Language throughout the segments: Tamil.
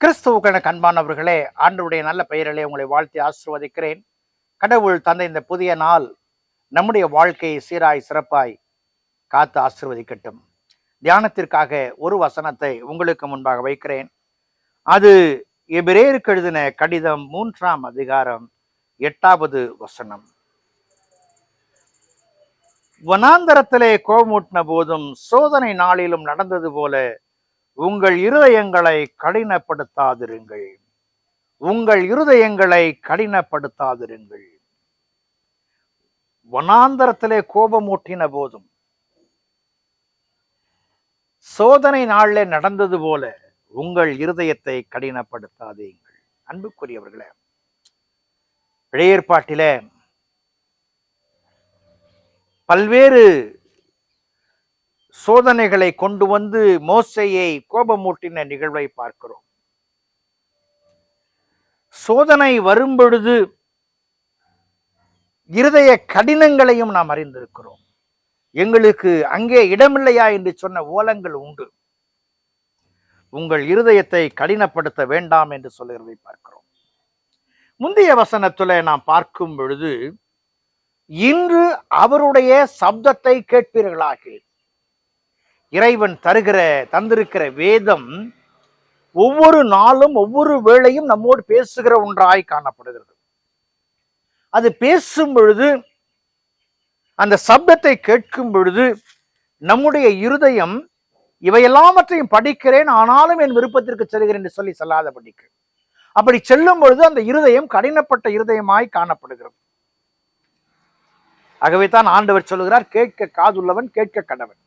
கிறிஸ்துவுக்கான கண்பானவர்களே ஆண்டவுடைய நல்ல பெயரிலே உங்களை வாழ்த்தி ஆசிர்வதிக்கிறேன். கடவுள் தந்த இந்த புதிய நாள் நம்முடைய வாழ்க்கையை சீராய் சிறப்பாய் காத்து ஆசிர்வதிக்கட்டும். தியானத்திற்காக ஒரு வசனத்தை உங்களுக்கு முன்பாக வைக்கிறேன். அது எபிரேருக்கு எழுதின கடிதம் மூன்றாம் அதிகாரம் எட்டாவது வசனம். வனாந்தரத்திலே கோபமூட்டின போதும் சோதனை நாளிலும் நடந்தது போல உங்கள் இருதயங்களை கடினப்படுத்தாதிருங்கள். உங்கள் இருதயங்களை கடினப்படுத்தாதிருங்கள். வனாந்தரத்திலே கோபமூட்டின போதும் சோதனை நாளில் நடந்தது போல உங்கள் இருதயத்தை கடினப்படுத்தாதீங்கள் அன்புக்குரியவர்களே இழையேற்பாட்டில பல்வேறு சோதனைகளை கொண்டு வந்து மோசையை கோபமூட்டின நிகழ்வை பார்க்கிறோம். சோதனை வரும்பொழுது இருதய கடினங்களையும் நாம் அறிந்திருக்கிறோம். எங்களுக்கு அங்கே இடமில்லையா என்று சொன்ன ஓலங்கள் உண்டு. உங்கள் இருதயத்தை கடினப்படுத்த வேண்டாம் என்று சொல்லுகிறதை பார்க்கிறோம். முந்தைய வசனத்துல நாம் பார்க்கும் பொழுது இன்று அவருடைய சப்தத்தை கேட்பீர்களாக இறைவன் தருகிற தந்திருக்கிற வேதம் ஒவ்வொரு நாளும் ஒவ்வொரு வேளையும் நம்மோடு பேசுகிற ஒன்றாய் காணப்படுகிறது. அது பேசும் பொழுது அந்த சப்தத்தை கேட்கும் பொழுது நம்முடைய இருதயம் இவையெல்லாவற்றையும் படிக்கிறேன் ஆனாலும் என் விருப்பத்திற்கு செல்கிறேன் என்று சொல்லி செல்லாத படிக்க அப்படி செல்லும் பொழுது அந்த இருதயம் கடினப்பட்ட இருதயமாய் காணப்படுகிறது. ஆகவே தான் ஆண்டவர் சொல்லுகிறார் கேட்க காதுள்ளவன் கேட்க கடவன்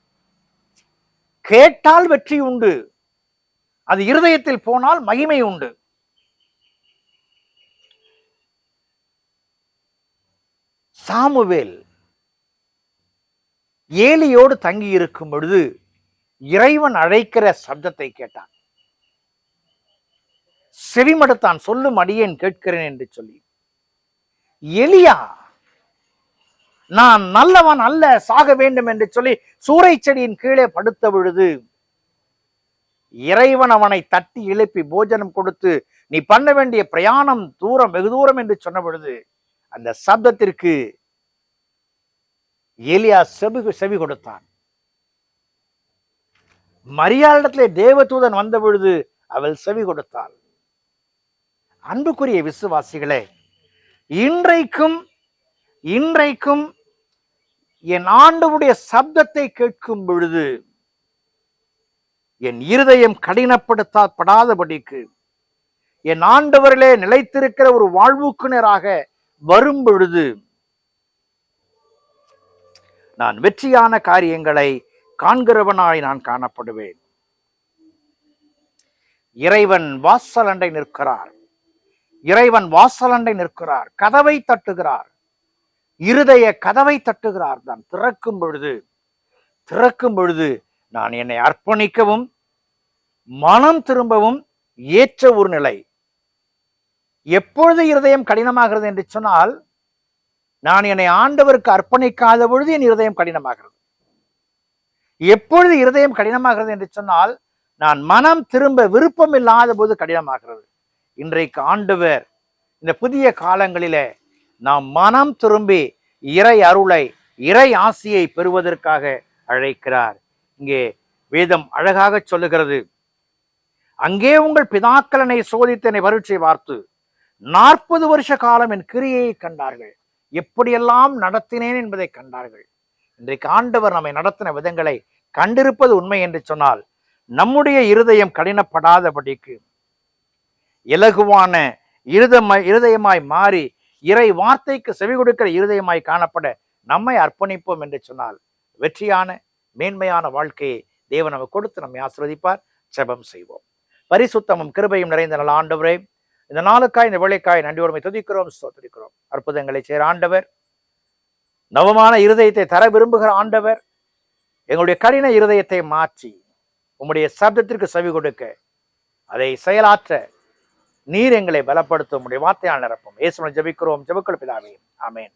கேட்டால் வெற்றி உண்டு. அது இருதயத்தில் போனால் மகிமை உண்டு. சாமுவேல் ஏலியோடு தங்கி இருக்கும் பொழுது இறைவன் அழைக்கிற சப்தத்தை கேட்டான். செவிமடுத்தான் சொல்லும் அடியேன் கேட்கிறேன் என்று சொல்லி. எலியா நான் நல்லவன் அல்ல சாக வேண்டும் என்று சொல்லி சூறை செடியின் கீழே படுத்த பொழுது இறைவன் அவனை தட்டி எழுப்பி போஜனம் கொடுத்து நீ பண்ண வேண்டிய பிரயாணம் தூரம் வெகு தூரம் என்று சொன்ன பொழுது அந்த சப்தத்திற்கு எலியா செவி செவி கொடுத்தான். மரியாளிடத்திலே தேவதூதன் வந்த பொழுது அவள் செவி கொடுத்தாள். அன்புக்குரிய விசுவாசிகளே இன்றைக்கும் இன்றைக்கும் என் ஆண்டவுடைய சப்தத்தை கேட்கும் பொழுது என் இருதயம் கடினப்படுத்தப்படாதபடிக்கு என் ஆண்டவரிலே நிலைத்திருக்கிற ஒரு வாழ்வுக்குனராக வரும் பொழுது நான் வெற்றியான காரியங்களை காண்கிறவனாய் நான் காணப்படுவேன். இறைவன் வாசலண்டை நிற்கிறார். இறைவன் வாசலண்டை நிற்கிறார். கதவை தட்டுகிறார். இருதய கதவை தட்டுகிறார் தான் திறக்கும் பொழுது திறக்கும் பொழுது நான் என்னை அர்ப்பணிக்கவும் மனம் திரும்பவும் ஏற்ற ஒரு நிலை. எப்பொழுது இருதயம் கடினமாகிறது என்று சொன்னால் நான் என்னை ஆண்டவருக்கு அர்ப்பணிக்காத பொழுது என் இருதயம் கடினமாகிறது. எப்பொழுது இருதயம் கடினமாகிறது என்று சொன்னால் நான் மனம் திரும்ப விருப்பம் இல்லாத போது கடினமாகிறது. இன்றைக்கு ஆண்டவர் இந்த புதிய காலங்களிலே நாம் மனம் திரும்பி இறை அருளை இறை ஆசியை பெறுவதற்காக அழைக்கிறார். இங்கே வேதம் அழகாக சொல்லுகிறது. அங்கே உங்கள் பிதாக்களனை சோதித்தனை பரீட்சை பார்த்து நாற்பது வருஷ காலம் என் கிரியையை கண்டார்கள். எப்படியெல்லாம் நடத்தினேன் என்பதை கண்டார்கள். இன்றைக்கு ஆண்டவர் நம்மை நடத்தின விதங்களை கண்டிருப்பது உண்மை என்று சொன்னால் நம்முடைய இருதயம் கடினப்படாதபடிக்கு இலகுவான இருதம இருதயமாய் மாறி இறை வார்த்தைக்கு செவி கொடுக்கிற இருதயமாய் காணப்பட நம்மை அர்ப்பணிப்போம் என்று சொன்னால் வெற்றியான மேன்மையான வாழ்க்கையை தேவன் நமக்கு கொடுத்து நம்மை ஆசிர்வதிப்பார் ஜெபம் செய்வோம். பரிசுத்தமும் கிருபையும் நிறைந்த நல்ல ஆண்டவரே இந்த நாளுக்காய் இந்த வேலைக்காய் நன்றியோடுமை துதிக்கிறோம் ஸ்தோத்திரிக்கிறோம். அற்புதங்களை செய்கிற ஆண்டவர் நவமான இருதயத்தை தர விரும்புகிற ஆண்டவர் எங்களுடைய கடின இருதயத்தை மாற்றி உம்முடைய சப்தத்திற்கு செவி கொடுக்க அதை செயலாற்ற நீர் எங்களை பலப்படுத்த உம்முடைய வார்த்தையால் நிரப்பும். ஏசுமலை ஜபிக்கிறோம். ஜெபக்கள் பிதாவே. ஆமென்.